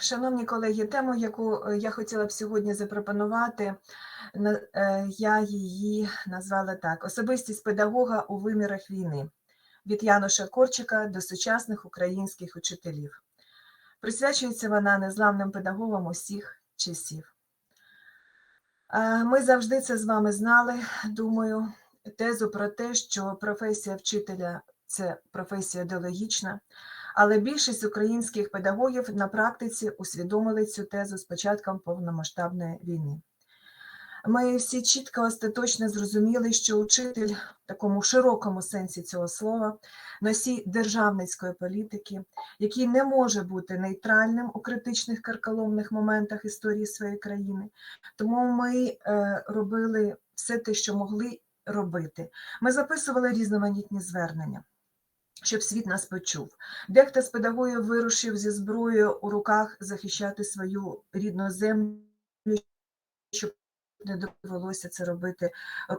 Шановні колеги, тему, яку е, я хотіла б сьогодні запропонувати, е, я її назвала так: Особистість педагога у вимірах війни від Януша Корчика до сучасних українських учителів. Присвячується вона незламним педагогам усіх часів. Е, Ми завжди це з вами знали, думаю, тезу про те, що професія вчителя це професія ідеологічна, але більшість українських педагогів на практиці усвідомили цю тезу з початком повномасштабної війни. Ми всі чітко остаточно зрозуміли, що учитель в такому широкому сенсі цього слова носій державницької політики, який не може бути нейтральним у критичних карколомних моментах історії своєї країни. Тому ми е, робили все те, що могли робити. Ми записували різноманітні звернення щоб світ нас почув. Дехто з педагогів вирушив зі зброєю у руках захищати свою рідну землю, щоб не довелося це робити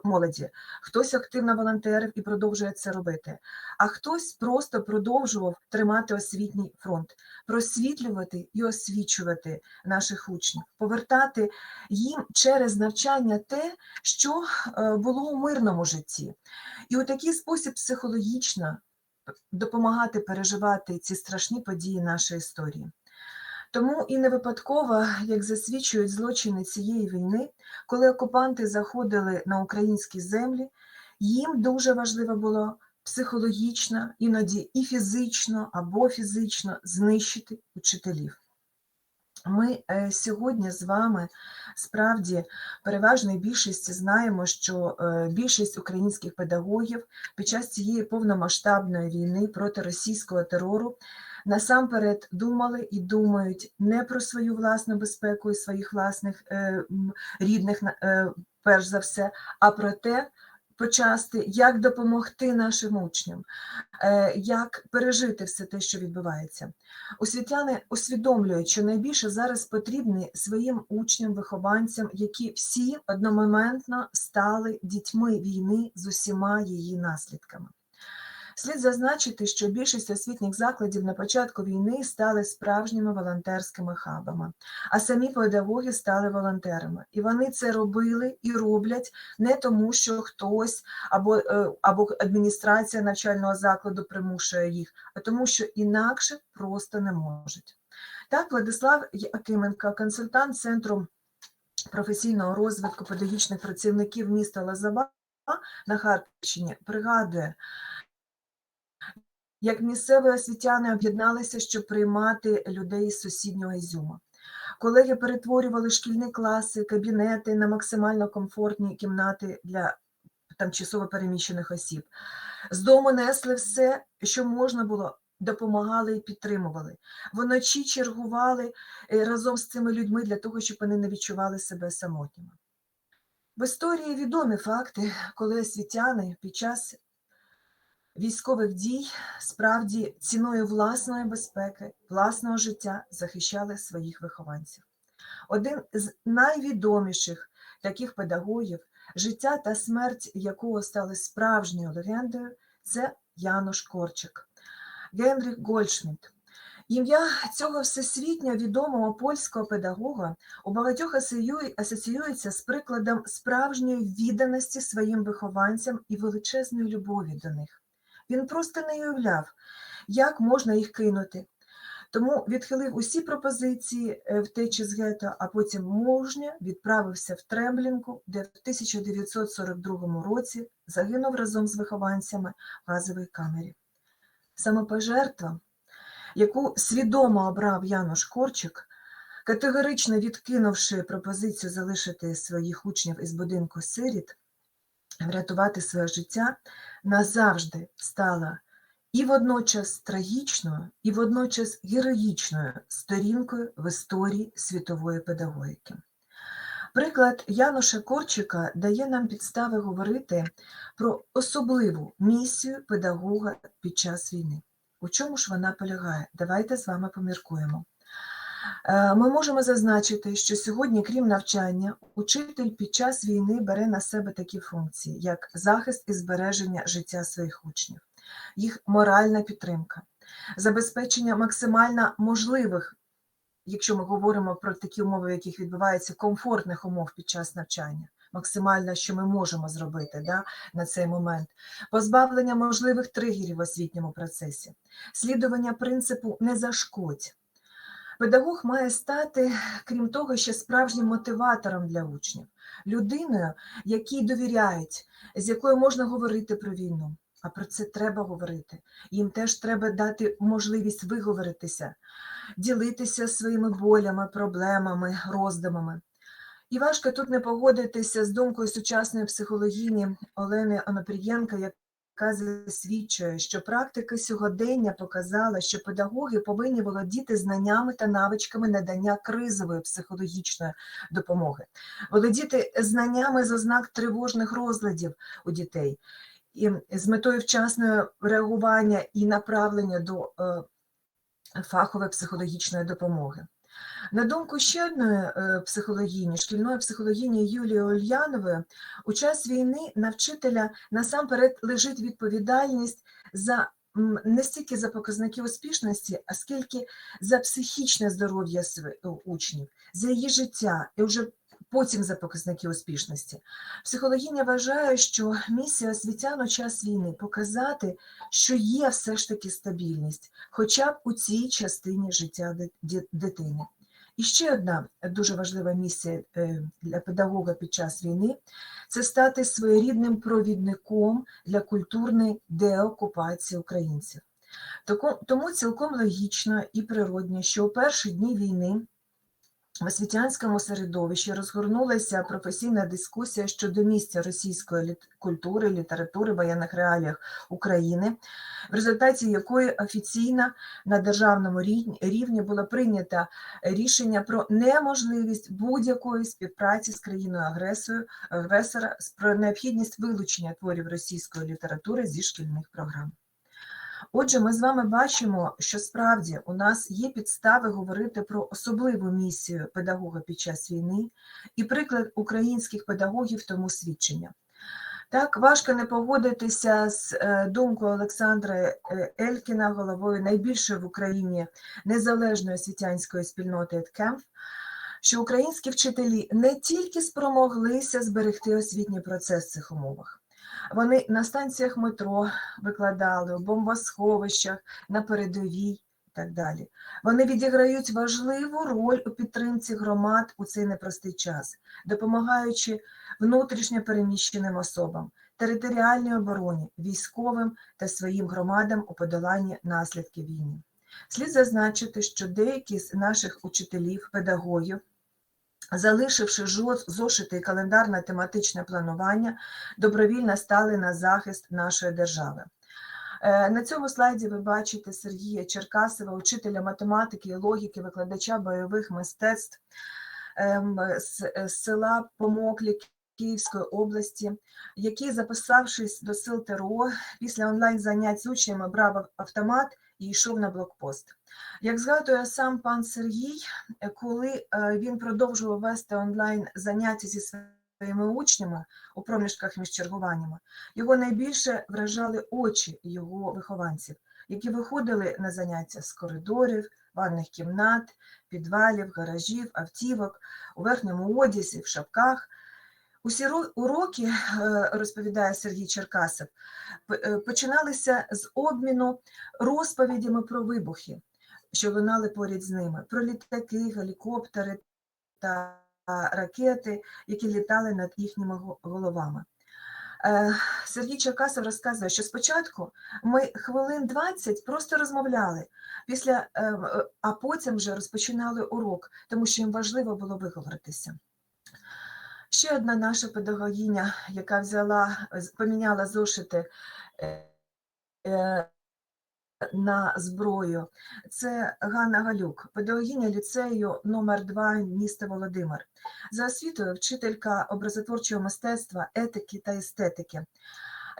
молоді. Хтось активно волонтерив і продовжує це робити, а хтось просто продовжував тримати освітній фронт, просвітлювати і освічувати наших учнів, повертати їм через навчання те, що е, було у мирному житті. І у такий спосіб психологічно допомагати переживати ці страшні події нашої історії. Тому і не випадково, як засвідчують злочини цієї війни, коли окупанти заходили на українські землі, їм дуже важливо було психологічно, іноді і фізично або фізично знищити учителів. Ми е, сьогодні з вами справді переважної більшості знаємо, що е, більшість українських педагогів під час цієї повномасштабної війни проти російського терору насамперед думали і думають не про свою власну безпеку і своїх власних е, рідних, перш за все, а про те, почасти, як допомогти нашим учням, е, як пережити все те, що відбувається. Освітяни усвідомлюють, що найбільше зараз потрібні своїм учням, вихованцям, які всі одномоментно стали дітьми війни з усіма її наслідками. Слід зазначити, що більшість освітніх закладів на початку війни стали справжніми волонтерськими хабами, а самі педагоги стали волонтерами. І вони це робили і роблять не тому, що хтось або, е, або адміністрація навчального закладу примушує їх, а тому, що інакше просто не можуть. Так, Владислав Якименко, консультант Центру професійного розвитку педагогічних працівників міста Лозова на Харківщині, пригадує, як місцеві освітяни об'єдналися, щоб приймати людей з сусіднього Ізюма. Колеги перетворювали шкільні класи, кабінети на максимально комфортні кімнати для тимчасово переміщених осіб. З дому несли все, що можна було, допомагали і підтримували. Вночі чергували е, разом з цими людьми для того, щоб вони не відчували себе самотніми. В історії відомі факти, коли освітяни під час військових дій справді ціною власної безпеки, власного життя захищали своїх вихованців. Один з найвідоміших таких педагогів, життя та смерть якого стали справжньою легендою, це Януш Корчик, Генріх Гольдшмідт. Ім'я цього всесвітньо відомого польського педагога у багатьох асоціюється з прикладом справжньої відданості своїм вихованцям і величезної любові до них. Він просто не уявляв, як можна їх кинути. Тому відхилив усі пропозиції е, втечі з гетто, а потім мужньо відправився в Тремблінку, де в 1942 році загинув разом з вихованцями в газовій камері. Самопожертва, яку свідомо обрав Януш Корчик, категорично відкинувши пропозицію залишити своїх учнів із будинку сиріт, врятувати своє життя, назавжди стала і водночас трагічною, і водночас героїчною сторінкою в історії світової педагогіки. Приклад Януша Корчика дає нам підстави говорити про особливу місію педагога під час війни. У чому ж вона полягає? Давайте з вами поміркуємо. Е, Ми можемо зазначити, що сьогодні, крім навчання, учитель під час війни бере на себе такі функції, як захист і збереження життя своїх учнів, їх моральна підтримка, забезпечення максимально можливих якщо ми говоримо про такі умови, в яких відбувається комфортних умов під час навчання, максимально, що ми можемо зробити да, на цей момент, позбавлення можливих тригерів в освітньому процесі, слідування принципу не зашкодь. Педагог має стати, крім того, ще справжнім мотиватором для учнів, людиною, якій довіряють, з якою можна говорити про війну. А про це треба говорити. Їм теж треба дати можливість виговоритися, ділитися своїми болями, проблемами, роздумами. І важко тут не погодитися з думкою сучасної психологіні Олени Онопрієнка, яка засвідчує, що практика сьогодення показала, що педагоги повинні володіти знаннями та навичками надання кризової психологічної допомоги, володіти знаннями з ознак тривожних розладів у дітей і з метою вчасного реагування і направлення до е, фахової психологічної допомоги. На думку ще одної е, психологіні, шкільної психологіні Юлії Ольянової, у час війни на вчителя насамперед лежить відповідальність за не стільки за показники успішності, а скільки за психічне здоров'я учнів, за її життя. І вже потім за показники успішності. Психологиня вважає, що місія освітян у час війни показати, що є все ж таки стабільність, хоча б у цій частині життя дитини. І ще одна дуже важлива місія е, для педагога під час війни це стати своєрідним провідником для культурної деокупації українців. Тому цілком логічно і природно, що у перші дні війни в освітянському середовищі розгорнулася професійна дискусія щодо місця російської культури, літератури воєнних реаліях України, в результаті якої офіційно на державному рівні- було прийнято рішення про неможливість будь-якої співпраці з країною агресора про необхідність вилучення творів російської літератури зі шкільних програм. Отже, ми з вами бачимо, що справді у нас є підстави говорити про особливу місію педагога під час війни і приклад українських педагогів тому свідчення. Так, важко не погодитися з е, думкою Олександра е, Елькіна, головою найбільшої в Україні незалежної освітянської спільноти ЕДКЕМФ, що українські вчителі не тільки спромоглися зберегти освітній процес в цих умовах, вони на станціях метро викладали, у бомбосховищах, на передовій і так далі. Вони відіграють важливу роль у підтримці громад у цей непростий час, допомагаючи внутрішньо переміщеним особам, територіальній обороні, військовим та своїм громадам у подоланні наслідків війни. Слід зазначити, що деякі з наших учителів, педагогів, залишивши зошити і календарне тематичне планування, добровільно стали на захист нашої держави. Е, На цьому слайді ви бачите Сергія Черкасова, учителя математики і логіки, викладача бойових мистецтв ем, з села Помоклі Київської області, який, записавшись до сил ТРО, після онлайн занять з учнями брав автомат і йшов на блокпост. Як згадує сам пан Сергій, е, коли е, він продовжував вести онлайн заняття зі своїми учнями у проміжках між чергуваннями, його найбільше вражали очі його вихованців, які виходили на заняття з коридорів, ванних кімнат, підвалів, гаражів, автівок, у верхньому одязі, в шапках. Усі ро- уроки, е, розповідає Сергій Черкасов, починалися з обміну розповідями про вибухи, що лунали поряд з ними, про літаки, гелікоптери та ракети, які літали над їхніми головами. Е, Сергій Черкасов розказує, що спочатку ми хвилин 20 просто розмовляли, після, е, е, а потім вже розпочинали урок, тому що їм важливо було виговоритися. Ще одна наша педагогіня, яка взяла, поміняла зошити на зброю, це Ганна Галюк, педагогіня ліцею номер 2 міста Володимир. За освітою вчителька образотворчого мистецтва, етики та естетики,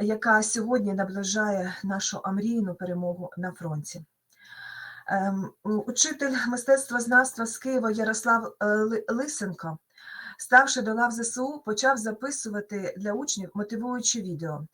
яка сьогодні наближає нашу амрійну перемогу на фронті. Ем, Учитель мистецтвознавства з Києва Ярослав е, Лисенко, ставши до лав ЗСУ, почав записувати для учнів мотивуючі відео.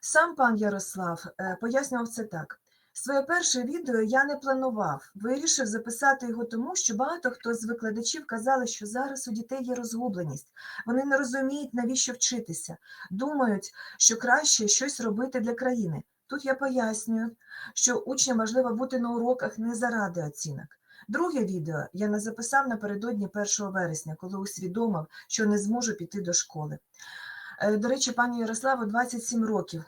Сам пан Ярослав е, пояснював це так: Своє перше відео я не планував. Вирішив записати його тому, що багато хто з викладачів казали, що зараз у дітей є розгубленість. Вони не розуміють, навіщо вчитися, думають, що краще щось робити для країни. Тут я пояснюю, що учням важливо бути на уроках не заради оцінок. Друге відео я не записав напередодні 1 вересня, коли усвідомив, що не зможу піти до школи. Е, До речі, пані Ярославу 27 років.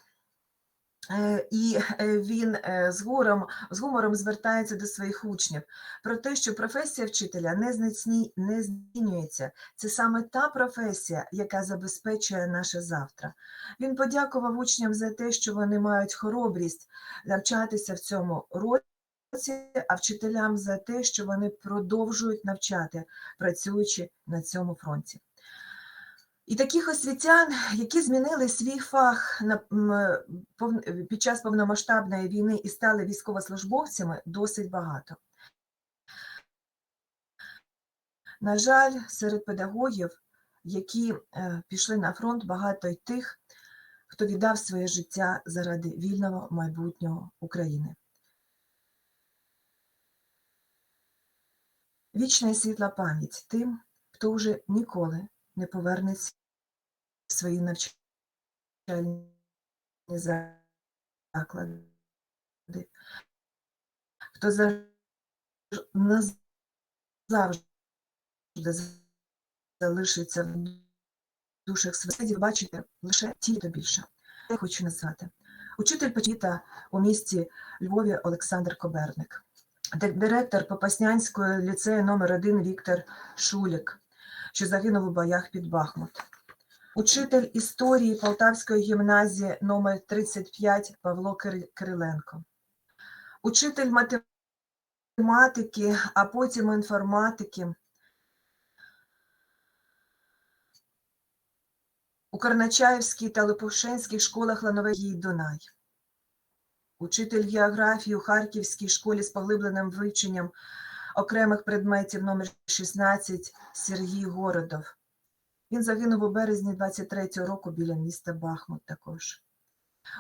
Е, І е, він е, з гумором, з гумором звертається до своїх учнів про те, що професія вчителя не знецні- не змінюється. Це саме та професія, яка забезпечує наше завтра. Він подякував учням за те, що вони мають хоробрість навчатися в цьому році, а вчителям за те, що вони продовжують навчати, працюючи на цьому фронті. І таких освітян, які змінили свій фах під час повномасштабної війни і стали військовослужбовцями, досить багато. На жаль, серед педагогів, які е, пішли на фронт, багато й тих, хто віддав своє життя заради вільного майбутнього України. Вічна і світла пам'ять тим, хто вже ніколи не повернеться в свої навчальні заклади, хто за- назавжди залишиться в душах своїх, бачите лише тільки більше. Я хочу назвати. Учитель почіта у місті Львові Олександр Коберник, директор Попаснянського ліцею номер 1 Віктор Шулік, що загинув у боях під Бахмут. Учитель історії Полтавської гімназії номер 35 Павло Кириленко. Учитель математики, а потім інформатики у Карначаївській та Липушенських школах Лановий Дунай. Учитель географії у Харківській школі з поглибленим вивченням окремих предметів номер 16 Сергій Городов. Він загинув у березні 23-го року біля міста Бахмут також.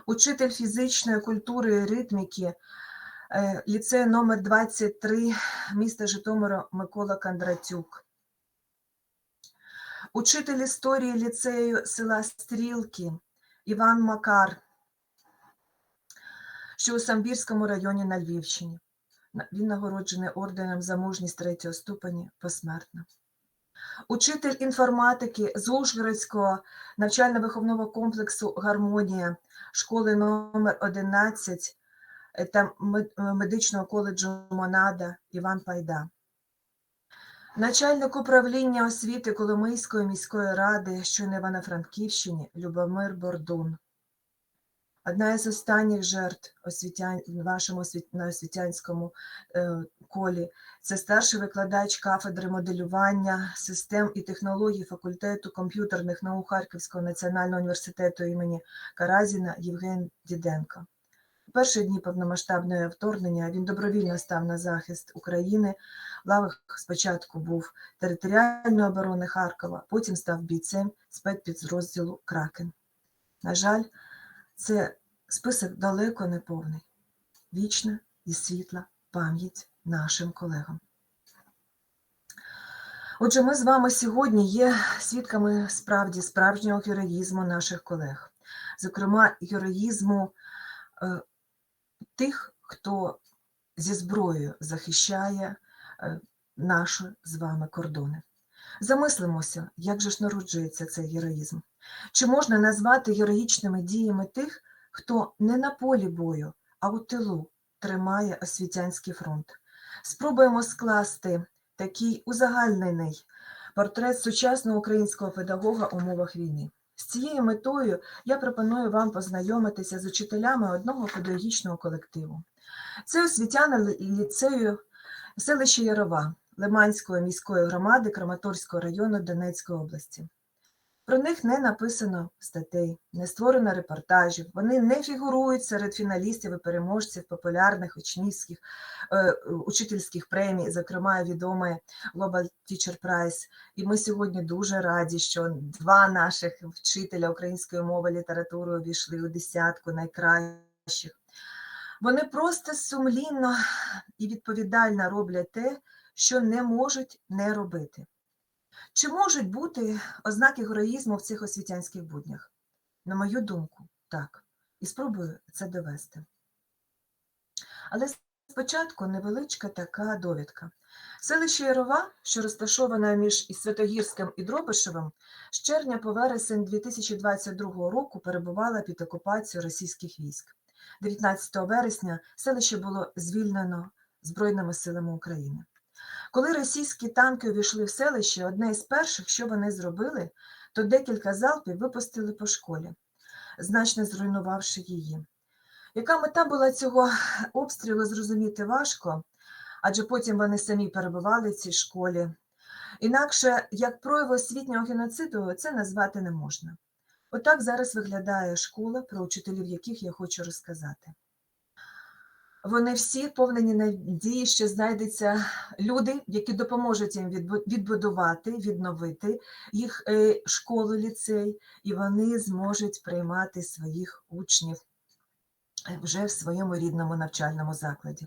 Учитель фізичної культури і ритміки е, ліцею номер 23 міста Житомира Микола Кондратюк. Учитель історії ліцею села Стрілки Іван Макар, що у Самбірському районі на Львівщині. Він нагороджений орденом за мужність третього ступеня посмертно. Учитель інформатики з Ужгородського навчально-виховного комплексу Гармонія школи номер 11 е, та медичного коледжу Монада Іван Пайда. Начальник управління освіти Коломийської міської ради, що на Івано-Франківщині, Любомир Бордун. Одна із останніх жертв освітян... вашому освіт... на освітянському е, колі це старший викладач кафедри моделювання систем і технологій факультету комп'ютерних наук Харківського національного університету імені Каразіна Євген Діденко. У перші дні повномасштабного вторгнення він добровільно став на захист України. В лавах спочатку був територіальної оборони Харкова, потім став бійцем спецпідрозділу Кракен. На жаль, це список далеко не повний. Вічна і світла пам'ять нашим колегам. Отже, ми з вами сьогодні є свідками справді справжнього героїзму наших колег, зокрема, героїзму е, тих, хто зі зброєю захищає е, наші з вами кордони. Замислимося, як же ж народжується цей героїзм. Чи можна назвати героїчними діями тих, хто не на полі бою, а у тилу тримає освітянський фронт? Спробуємо скласти такий узагальнений портрет сучасного українського педагога у умовах війни. З цією метою я пропоную вам познайомитися з учителями одного педагогічного колективу. Це освітяни ліцею селища Ярова Лиманської міської громади Краматорського району Донецької області. Про них не написано статей, не створено репортажів. Вони не фігурують серед фіналістів і переможців популярних учнівських е, учительських премій, зокрема відомої Global Teacher Prize. І ми сьогодні дуже раді, що два наших вчителя української мови літератури увійшли у десятку найкращих. Вони просто сумлінно і відповідально роблять те, що не можуть не робити. Чи можуть бути ознаки героїзму в цих освітянських буднях? На мою думку, так. І спробую це довести. Але спочатку невеличка така довідка. Селище Ярова, що розташоване між Святогірським і Дробишевим, з червня по вересень 2022 року перебувало під окупацією російських військ. 19 вересня селище було звільнено Збройними силами України. Коли російські танки увійшли в селище, одне із перших, що вони зробили, то декілька залпів випустили по школі, значно зруйнувавши її. Яка мета була цього обстрілу, зрозуміти важко, адже потім вони самі перебували в цій школі. Інакше, як прояв освітнього геноциду, це назвати не можна. Отак зараз виглядає школа, про учителів яких я хочу розказати. Вони всі повнені надії, що знайдуться люди, які допоможуть їм відбудувати, відновити їх е, школу, ліцей, і вони зможуть приймати своїх учнів е, вже в своєму рідному навчальному закладі.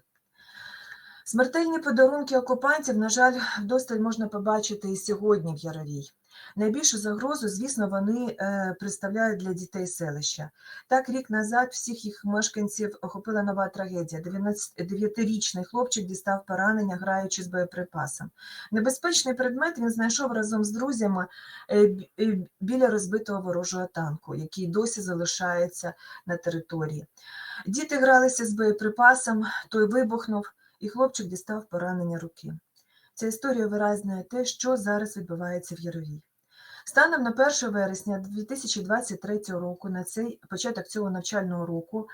Смертельні подарунки окупантів, на жаль, вдосталь можна побачити і сьогодні в Яровій. Найбільшу загрозу, звісно, вони е, представляють для дітей селища. Так, рік назад всіх їх мешканців охопила нова трагедія. 9-річний хлопчик дістав поранення, граючи з боєприпасом. Небезпечний предмет він знайшов разом з друзями е, е, біля розбитого ворожого танку, який досі залишається на території. Діти гралися з боєприпасом, той вибухнув, і хлопчик дістав поранення руки. Ця історія виразнює те, що зараз відбувається в Яровій. Станом на 1 вересня 2023 року, на цей початок цього навчального року,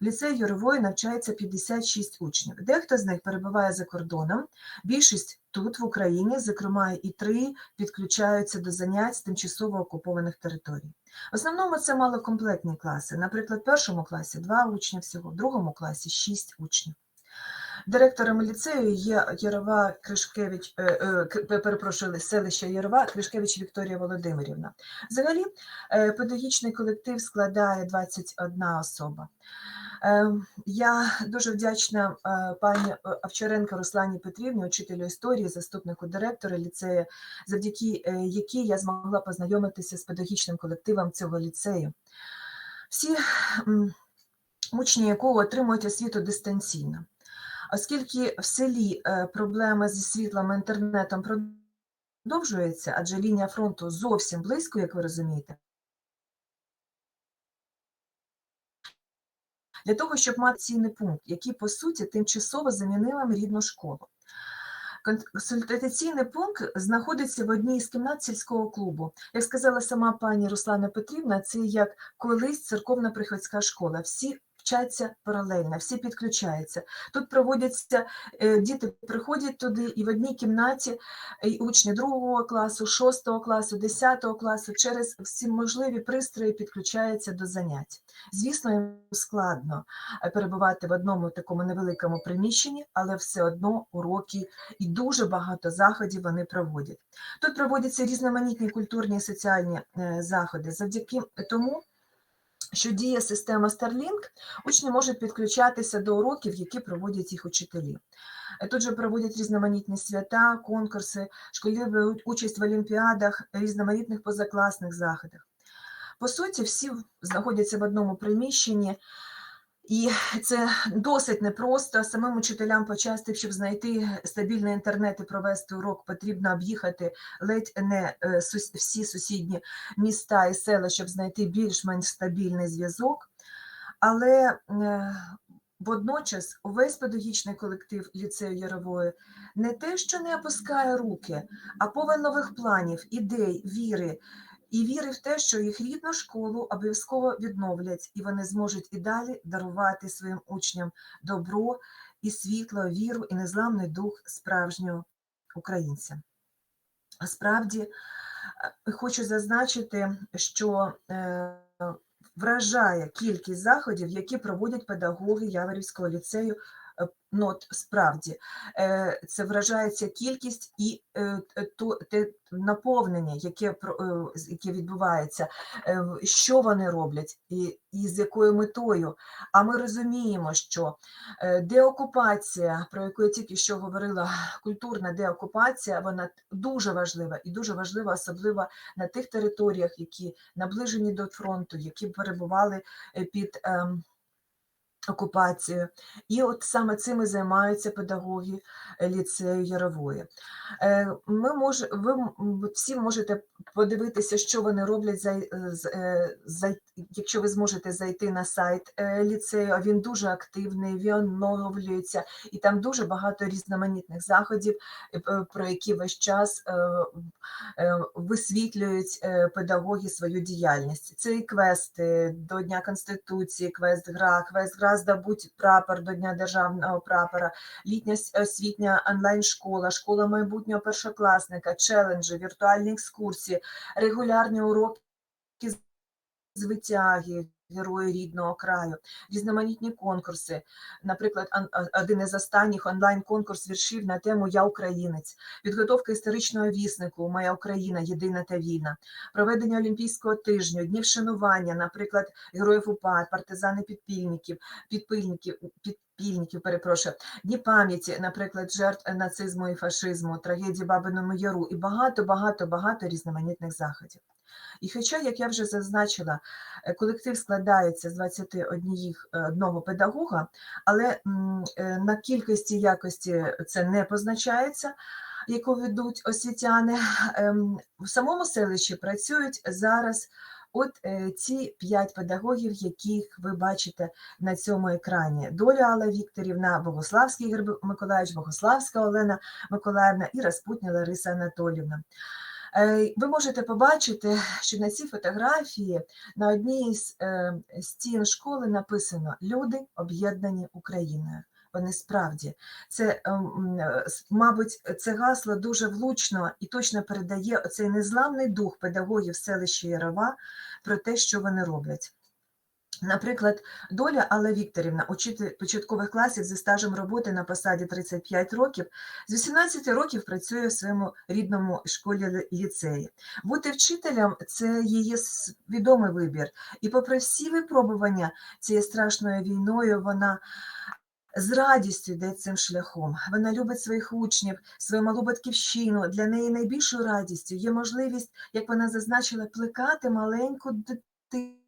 в ліцеї Ярової навчається 56 учнів. Дехто з них перебуває за кордоном, більшість тут, в Україні, зокрема, і три підключаються до занять з тимчасово окупованих територій. В основному це малокомплектні класи. Наприклад, в першому класі два учні всього, в другому класі шість учнів. Директором ліцею є Ярова Кришкевич, е, е, перепрошую, селище Ярова Кришкевич Вікторія Володимирівна. Взагалі, е, педагогічний колектив складає 21 особа. Я дуже вдячна пані Овчаренко Руслані Петрівні, учителю історії, заступнику директора ліцею, завдяки якій я змогла познайомитися з педагогічним колективом цього ліцею. Всі учні якого отримують освіту дистанційно. Оскільки в селі е, проблеми зі світлом інтернетом продовжуються, адже лінія фронту зовсім близько, як ви розумієте, для того, щоб мати цінний пункт, який, по суті, тимчасово замінила рідну школу. Консультаційний пункт знаходиться в одній з кімнат сільського клубу. Як сказала сама пані Руслана Петрівна, це як колись церковна приходська школа. Всі вчаться паралельно, всі підключаються. Тут проводяться, е, діти приходять туди, і в одній кімнаті і учні другого класу, шостого класу, десятого класу через всі можливі пристрої підключаються до занять. Звісно, їм складно е, перебувати в одному такому невеликому приміщенні, але все одно уроки і дуже багато заходів вони проводять. Тут проводяться різноманітні культурні і соціальні е, заходи. Завдяки тому що діє система Starlink, учні можуть підключатися до уроків, які проводять їх учителі. Е, тут же проводять різноманітні свята, конкурси, школі беруть участь в олімпіадах, різноманітних позакласних заходах. По суті, всі знаходяться в одному приміщенні. І це досить непросто. Самим учителям почасти, щоб знайти стабільний інтернет і провести урок, потрібно об'їхати ледь не е, всі сусідні міста і села, щоб знайти більш-менш стабільний зв'язок. Але е, водночас увесь педагогічний колектив ліцею Ярової не те, що не опускає руки, а повен нових планів, ідей, віри і віри в те, що їх рідну школу обов'язково відновлять, і вони зможуть і далі дарувати своїм учням добро і світло, віру і незламний дух справжнього українця. Справді, е, хочу зазначити, що е, вражає кількість заходів, які проводять педагоги Яворівського ліцею е, ну, справді, е, це вражається кількість і е, те наповнення, яке, е, яке відбувається, е, що вони роблять і, і з якою метою. А ми розуміємо, що деокупація, про яку я тільки що говорила, культурна деокупація, вона дуже важлива і дуже важлива, особливо на тих територіях, які наближені до фронту, які перебували під. Окупацією. І от саме цим і займаються педагоги е, ліцею Ярової. Е, Ми мож, ви всі можете подивитися, що вони роблять, зай- е, з- е, якщо ви зможете зайти на сайт ліцею, а він дуже активний, він оновлюється, і там дуже багато різноманітних заходів, про які весь час висвітлюють педагоги свою діяльність. Це і квести до Дня Конституції, квест гра, квест гра здобуть прапор до Дня державного прапора, літня освітня онлайн-школа, школа майбутнього першокласника, челенджі, віртуальні екскурсії, регулярні уроки з- витяги. Герої рідного краю, різноманітні конкурси. Наприклад, один із останніх онлайн-конкурс віршів на тему Я українець, підготовка історичного віснику Моя Україна. Єдина та вільна, проведення Олімпійського тижню, днів шанування, наприклад, героїв УПА, партизани підпільників, підпильників, підпільників, перепрошую, дні пам'яті, наприклад, жертв нацизму і фашизму, трагедії Бабиному Яру і багато, багато, багато різноманітних заходів. І хоча, як я вже зазначила, е, колектив складається з 21 одного педагога, але е, на кількості якості це не позначається, яку ведуть освітяни. Ем, В самому селищі працюють зараз от е, ці п'ять педагогів, яких ви бачите на цьому екрані. Доля Алла Вікторівна, Богославський Ігор Миколаївич, Богославська Олена Миколаївна і Распутня Лариса Анатолівна. Е, Ви можете побачити, що на цій фотографії на одній з е, стін школи написано Люди об'єднані Україною. Вони справді це, ем, е, мабуть, це гасло дуже влучно і точно передає оцей незламний дух педагогів селища Ярова про те, що вони роблять. Наприклад, доля Алла Вікторівна, учитель початкових класів зі стажем роботи на посаді 35 років, з 18 років працює в своєму рідному школі ліцеї. Бути вчителем це її свідомий вибір. І попри всі випробування цією страшною війною, вона з радістю йде цим шляхом. Вона любить своїх учнів, свою малу батьківщину. Для неї найбільшою радістю є можливість, як вона зазначила, плекати маленьку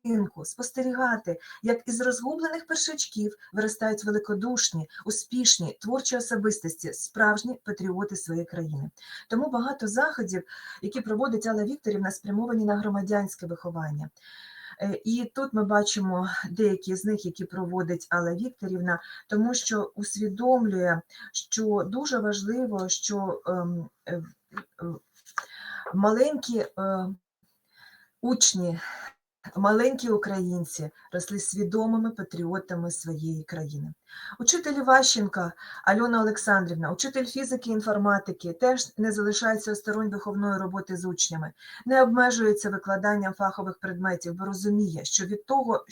дитинку, спостерігати, як із розгублених першачків виростають великодушні, успішні, творчі особистості, справжні патріоти своєї країни. Тому багато заходів, які проводить Алла Вікторівна, спрямовані на громадянське виховання. Е, І тут ми бачимо деякі з них, які проводить Алла Вікторівна, тому що усвідомлює, що дуже важливо, що ем, е, маленькі е, учні, маленькі українці росли свідомими патріотами своєї країни. Учитель Іващенка Альона Олександрівна, учитель фізики і інформатики, теж не залишається осторонь виховної роботи з учнями, не обмежується викладанням фахових предметів, бо розуміє, що від того,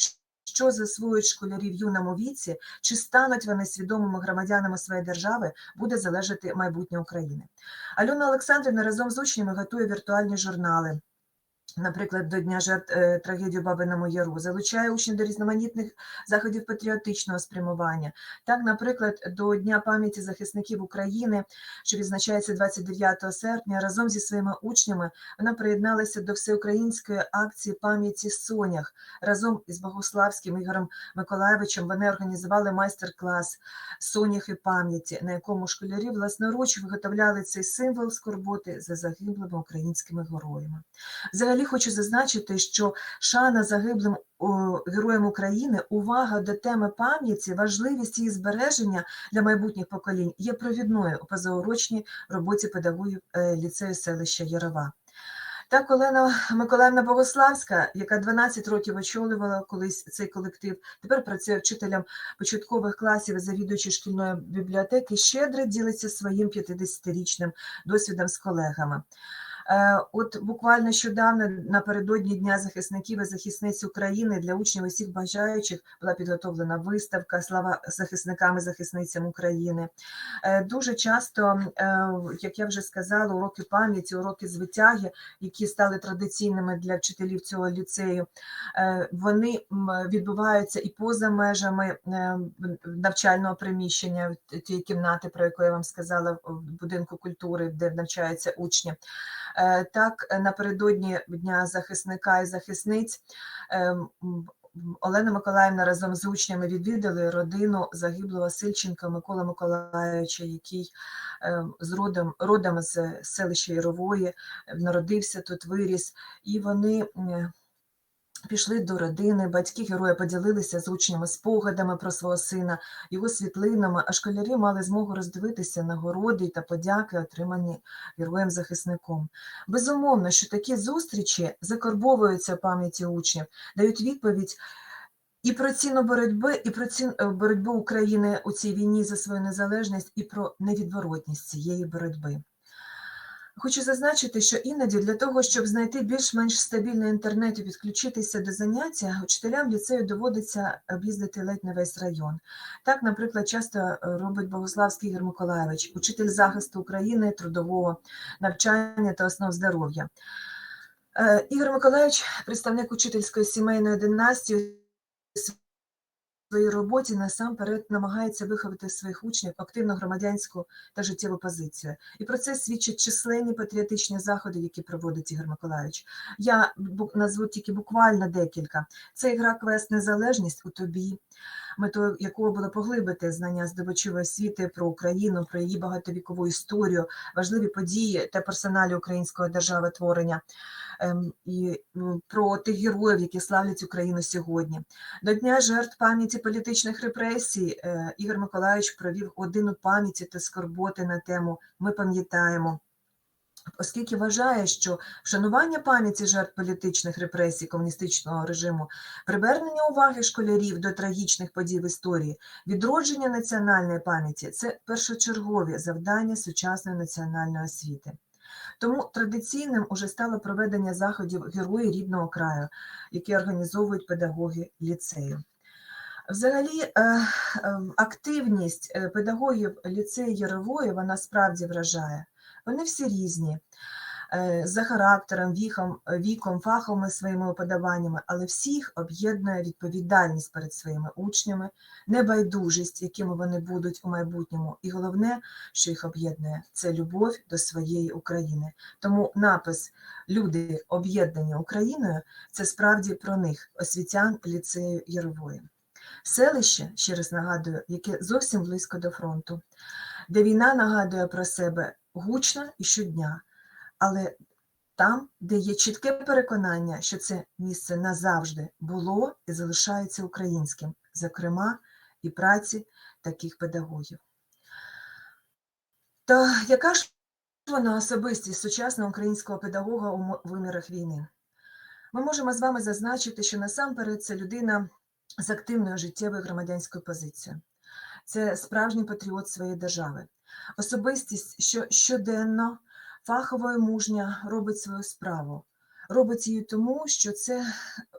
що засвоюють школярі в юному віці, чи стануть вони свідомими громадянами своєї держави, буде залежати майбутнє України. Альона Олександрівна разом з учнями готує віртуальні журнали. Наприклад, до Дня жертв е, трагедії в Бабиному Яру, залучає учнів до різноманітних заходів патріотичного спрямування. Так, наприклад, до Дня пам'яті захисників України, що відзначається 29 серпня, разом зі своїми учнями вона приєдналася до всеукраїнської акції пам'яті Сонях. Разом із Богославським Ігорем Миколаєвичем вони організували майстер-клас Соняхи пам'яті, на якому школярі власноруч виготовляли цей символ скорботи за загиблими українськими героями. Взагалі хочу зазначити, що шана загиблим героям України, увага до теми пам'яті, важливість її збереження для майбутніх поколінь є провідною у позаурочній роботі педагогів е, ліцею селища Ярова. Так, Олена Миколаївна Богославська, яка 12 років очолювала колись цей колектив, тепер працює вчителем початкових класів і завідуючи шкільної бібліотеки, щедро ділиться своїм 50-річним досвідом з колегами. Е, От буквально нещодавно напередодні Дня захисників і захисниць України для учнів і всіх бажаючих була підготовлена виставка Слава захисникам і захисницям України. Е, Дуже часто, е, як я вже сказала, уроки пам'яті, уроки звитяги, які стали традиційними для вчителів цього ліцею, вони відбуваються і поза межами навчального приміщення, тієї кімнати, про яку я вам сказала, в будинку культури, де навчаються учні. Е, Так, напередодні Дня захисника і захисниць е, Олена Миколаївна разом з учнями відвідали родину загиблого Сильченка Микола Миколаївича, який е, з родом, родом з селища Ярової, народився тут, виріс, і вони пішли до родини. Батьки героя поділилися з учнями спогадами про свого сина, його світлинами, а школярі мали змогу роздивитися нагороди та подяки, отримані героєм-захисником. Безумовно, що такі зустрічі закарбовуються пам'яті учнів, дають відповідь і про ціну боротьби, і про ціну е, боротьбу України у цій війні за свою незалежність, і про невідворотність цієї боротьби. Хочу зазначити, що іноді для того, щоб знайти більш-менш стабільний інтернет і підключитися до заняття, учителям ліцею доводиться об'їздити ледь не весь район. Так, наприклад, часто е, робить Богославський Ігор Миколаєвич, учитель захисту України, трудового навчання та основ здоров'я. Е, Ігор Миколаївич, представник учительської сімейної династії, своїй роботі насамперед намагається виховати своїх учнів активну громадянську та життєву позицію. І про це свідчать численні патріотичні заходи, які проводить Ігор Миколаївич. Я назву тільки буквально декілька. Це ігра квест Незалежність у тобі, метою якого було поглибити знання здобувачів освіти про Україну, про її багатовікову історію, важливі події та персоналі українського державотворення. Ем, І про тих героїв, які славлять Україну сьогодні. До Дня жертв пам'яті політичних репресій е, Ігор Миколаївич провів годину пам'яті та скорботи на тему Ми пам'ятаємо. Оскільки вважає, що вшанування пам'яті жертв політичних репресій комуністичного режиму, привернення уваги школярів до трагічних подій в історії, відродження національної пам'яті це першочергові завдання сучасної національної освіти. Тому традиційним уже стало проведення заходів Герої рідного краю, які організовують педагоги ліцею. Взагалі, е, е, активність е, педагогів ліцею Ярової вона справді вражає. Вони всі різні за характером, віком, віком, фаховими своїми уподобаннями, але всіх об'єднує відповідальність перед своїми учнями, небайдужість, якими вони будуть у майбутньому. І головне, що їх об'єднує, це любов до своєї України. Тому напис Люди об'єднані Україною це справді про них, освітян ліцею Ярової. Селище, ще раз нагадую, яке зовсім близько до фронту, де війна нагадує про себе гучно і щодня, але там, де є чітке переконання, що це місце назавжди було і залишається українським, зокрема і праці таких педагогів. Та яка ж вона особистість сучасного українського педагога у вимірах війни? Ми можемо з вами зазначити, що насамперед це людина з активною життєвою громадянською позицією. Це справжній патріот своєї держави. Особистість, що щоденно, фахово і мужня робить свою справу. Робить її тому, що це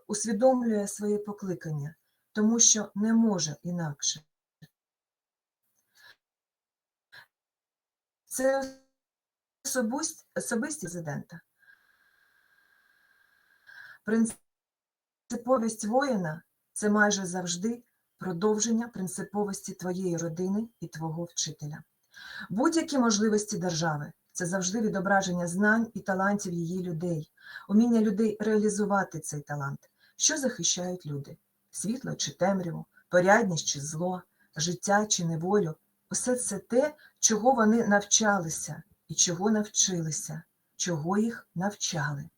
усвідомлює своє покликання, тому що не може інакше. Це особистість президента. Принциповість воїна це майже завжди продовження принциповості твоєї родини і твого вчителя. Будь-які можливості держави це завжди відображення знань і талантів її людей, уміння людей реалізувати цей талант. Що захищають люди? Світло чи темряву, порядність чи зло, життя чи неволю. Усе це те, чого вони навчалися і чого навчилися, чого їх навчали.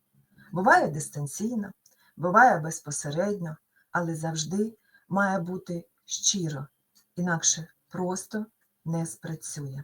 Буває дистанційно, буває безпосередньо, але завжди має бути щиро, інакше просто не спрацює.